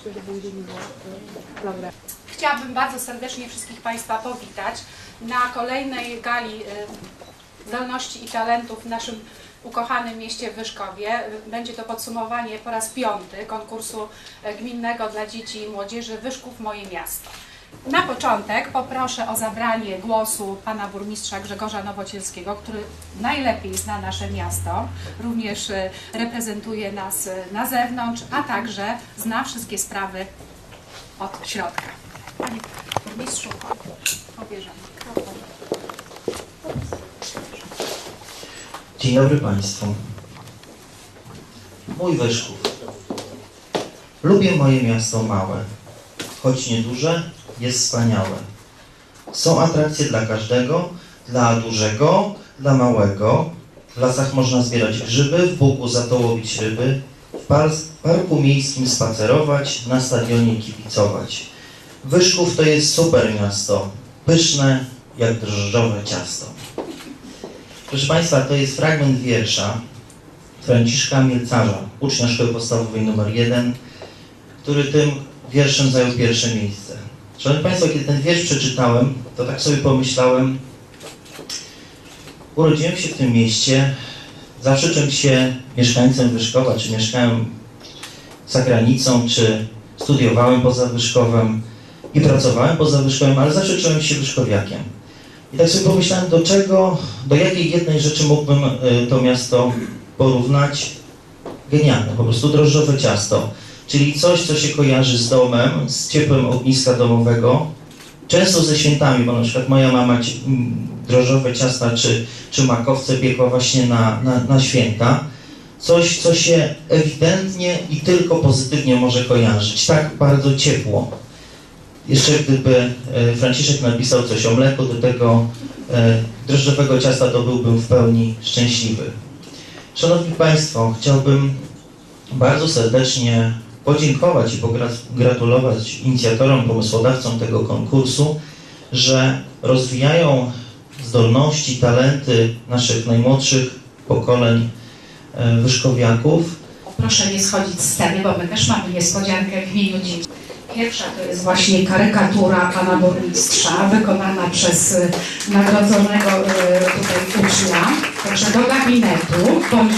który będzie miło laureat. Chciałabym bardzo serdecznie wszystkich Państwa powitać na kolejnej gali y, zdolności i talentów w naszym ukochanym mieście Wyszkowie. Będzie to podsumowanie po raz piąty konkursu e, gminnego dla dzieci i młodzieży Wyszków Moje Miasto. Na początek poproszę o zabranie głosu pana burmistrza Grzegorza Nowocielskiego, który najlepiej zna nasze miasto, również e, reprezentuje nas e, na zewnątrz, a także zna wszystkie sprawy od środka. Panie burmistrzu, pobierzemy mikrofon. Dzień dobry Państwu. Mój Wyszków. Lubię moje miasto małe. Choć nieduże, jest wspaniałe. Są atrakcje dla każdego, dla dużego, dla małego. W lasach można zbierać grzyby, w buku za to łowić ryby, w par- parku miejskim spacerować, na stadionie kibicować. Wyszków to jest super miasto, pyszne jak drożdżowe ciasto. Proszę Państwa, to jest fragment wiersza Franciszka Mielcarza, ucznia szkoły podstawowej nr 1, który tym wierszem zajął pierwsze miejsce. Szanowni Państwo, kiedy ten wiersz przeczytałem, to tak sobie pomyślałem, urodziłem się w tym mieście, zawsze czułem się mieszkańcem Wyszkowa, czy mieszkałem za granicą, czy studiowałem poza Wyszkowem i pracowałem poza Wyszkowem, ale zawsze czułem się Wyszkowiakiem. I tak sobie pomyślałem, do czego, do jakiej jednej rzeczy mógłbym y, to miasto porównać? Genialne, po prostu drożdżowe ciasto. Czyli coś, co się kojarzy z domem, z ciepłem ogniska domowego, często ze świętami, bo na przykład moja mama drożdżowe ciasta czy, czy makowce piekła właśnie na, na, na święta. Coś, co się ewidentnie i tylko pozytywnie może kojarzyć. Tak bardzo ciepło. Jeszcze gdyby e, Franciszek napisał coś o mleku do tego e, drożdżowego ciasta, to byłbym w pełni szczęśliwy. Szanowni Państwo, chciałbym bardzo serdecznie podziękować i pogratulować inicjatorom, pomysłodawcom tego konkursu, że rozwijają zdolności, talenty naszych najmłodszych pokoleń e, wyszkowiaków, Proszę nie schodzić z sceny, bo my też mamy niespodziankę w imieniu dzieci. Pierwsza to jest właśnie karykatura pana burmistrza, wykonana przez y, nagrodzonego y, tutaj ucznia. Także do gabinetu, domu.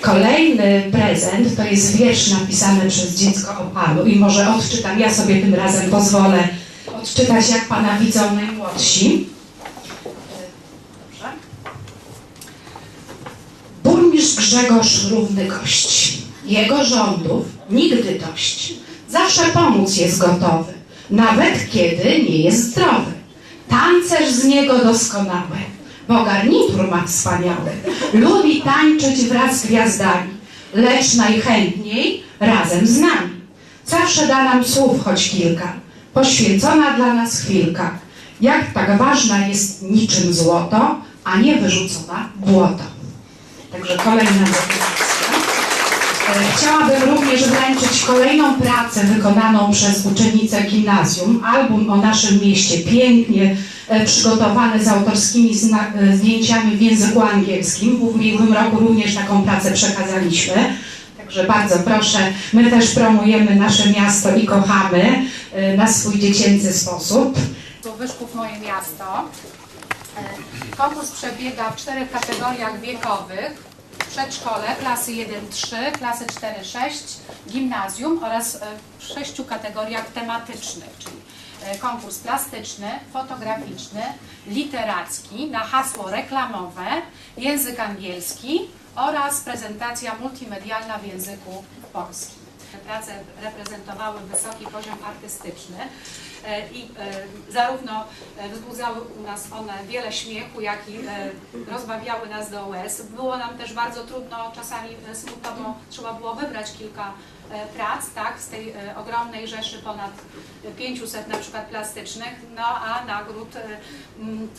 Kolejny prezent to jest wiersz napisany przez dziecko o panu i może odczytam, ja sobie tym razem pozwolę odczytać, jak pana widzą najmłodsi. Burmistrz Grzegorz równy gość. Jego rządów nigdy dość. Zawsze pomóc jest gotowy, nawet kiedy nie jest zdrowy. Tancerz z niego doskonały, bo garnitur ma wspaniały. Lubi tańczyć wraz z gwiazdami, lecz najchętniej razem z nami. Zawsze da nam słów choć kilka, poświęcona dla nas chwilka. Jak tak ważna jest niczym złoto, a nie wyrzucona błoto. Także kolejna Chciałabym również wręczyć kolejną pracę wykonaną przez uczennicę gimnazjum. Album o naszym mieście, pięknie e, przygotowany z autorskimi e, zdjęciami w języku angielskim. W ubiegłym roku również taką pracę przekazaliśmy. Także bardzo proszę, my też promujemy nasze miasto i kochamy e, na swój dziecięcy sposób. Wyszków Moje Miasto. Konkurs przebiega w czterech kategoriach wiekowych. Przedszkole, klasy 1-3, klasy 4-6, gimnazjum oraz e, w sześciu kategoriach tematycznych, czyli e, konkurs plastyczny, fotograficzny, literacki na hasło reklamowe, język angielski oraz prezentacja multimedialna w języku polskim. Prace reprezentowały wysoki poziom artystyczny i e, zarówno e, wzbudzały u nas one wiele śmiechu, jak i e, rozbawiały nas do łez. Było nam też bardzo trudno, czasami e, smutno, bo trzeba było wybrać kilka e, prac, tak, z tej e, ogromnej rzeszy ponad 500 na przykład plastycznych, no a nagród, e,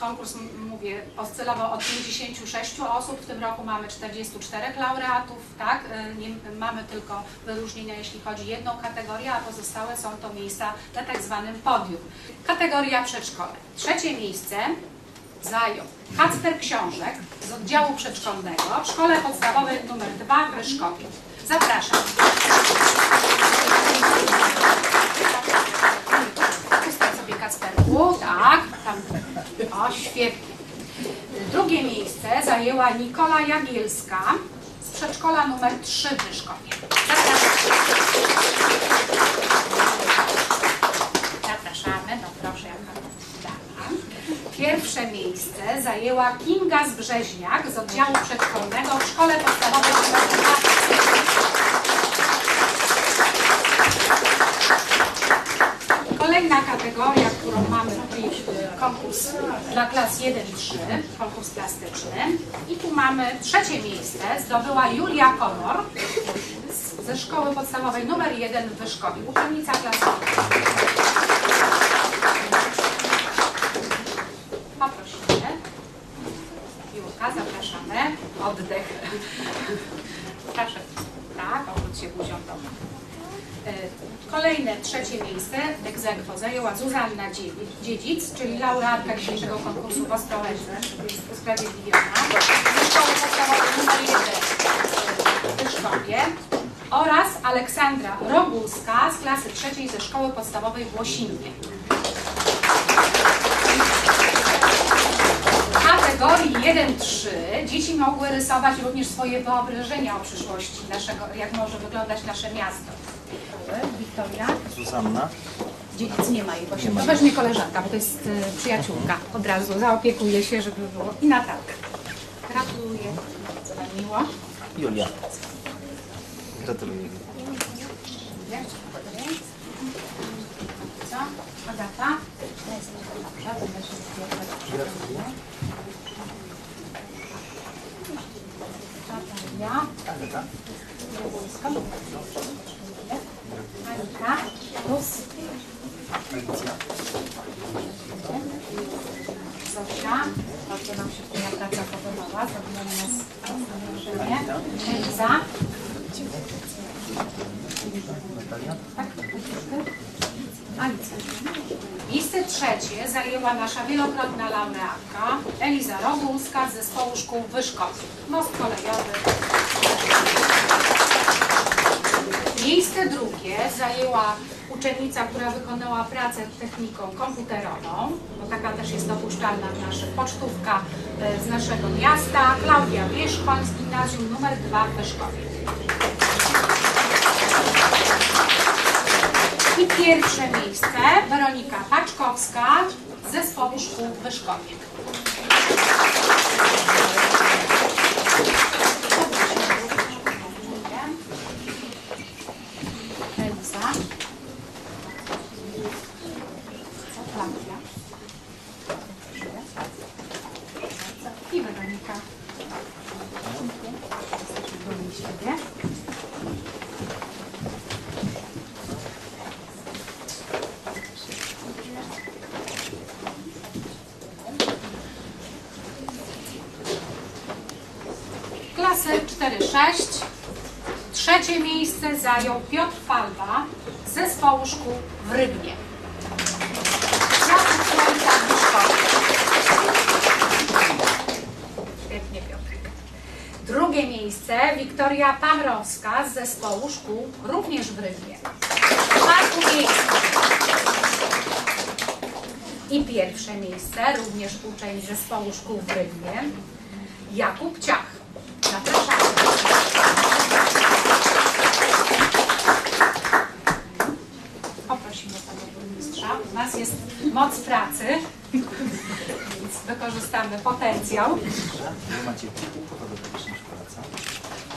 konkurs, mówię, oscylował od 56 osób, w tym roku mamy 44 laureatów, tak, e, nie, mamy tylko wyróżnienia, jeśli chodzi o jedną kategorię, a pozostałe są to miejsca na tak zwanym podium. Kategoria przedszkole. Trzecie miejsce zajął Kacper Książek z oddziału przedszkolnego w szkole podstawowej nr 2 w Ryszkowie. Zapraszam. Ustań sobie Kacperku, tak. Tam. O, świetnie. Drugie miejsce zajęła Nikola Jagielska z przedszkola numer 3 w Wyszkowie. Zapraszam. Zapraszamy, no proszę, jaka dama. Pierwsze miejsce zajęła Kinga z Brzeźniak z oddziału przedszkolnego w szkole podstawowej nr 2. Kolejna kategoria, którą mamy tutaj konkurs dla klas 1-3, konkurs plastyczny. I tu mamy trzecie miejsce, zdobyła Julia Komor ze szkoły podstawowej numer 1 w Wyszkowie, uczennica klasy. Oddech. Proszę. Tak, obróć się buzią. E, Kolejne, trzecie miejsce ex aequo zajęła Zuzanna Dzie- Dziedzic, czyli laureatka dzisiejszego konkursu w Ostrołęce, jest usprawiedliwiona, ze szkoły podstawowej nr 1 w Wyszkowie oraz Aleksandra Roguska z klasy trzeciej ze szkoły podstawowej w Łosinie. W kategorii 1-3 dzieci mogły rysować również swoje wyobrażenia o przyszłości naszego, jak może wyglądać nasze miasto. Wiktoria? Zuzanna. Dziedzic nie ma jej, się to weźmie koleżanka, bo to jest y, przyjaciółka. Od razu zaopiekuje się, żeby było. I Natalka. Gratuluję. Bardzo nam miło. Julia. Gratuluję. Co? Agata? Dobrze, Agata. Anka. Alicja. Zosia. Bardzo nam się twoja praca podobała. Zrobiła na nas wrażenie. Natalia. Tak? Alicja. Miejsce trzecie zajęła nasza wielokrotna laureatka Eliza Roguska z zespołu szkół Wyszkow. Most kolejowy. Miejsce drugie zajęła uczennica, która wykonała pracę techniką komputerową, bo taka też jest dopuszczalna w pocztówka e, z naszego miasta, Klaudia Wierzchoń z gimnazjum numer 2 w Wyszkowie. I pierwsze miejsce Weronika Paczkowska z zespołu szkół w Wyszkowie. Eliza. Klaudia. I Weronika. Jesteśmy dumni z siebie. Klasy 4-6. Trzecie miejsce zajął Piotr Falba z zespołu szkół w Rybnie. Świetnie Piotrek. Drugie miejsce Wiktoria Pamrowska z zespołu szkół również w Rybnie. Miejsce. I pierwsze miejsce, również uczeń zespołu szkół w Rybnie, Jakub Ciach. Zapraszamy. Poprosimy pana burmistrza. U nas jest moc pracy, więc wykorzystamy potencjał.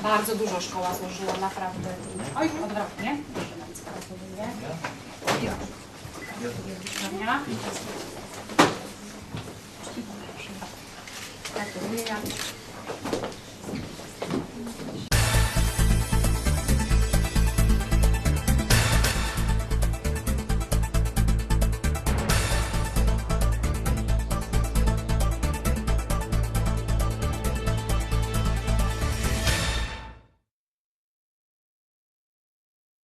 Bardzo dużo szkoła złożyła, naprawdę. Oj, odwrotnie. Wiktoria. Gratuluję.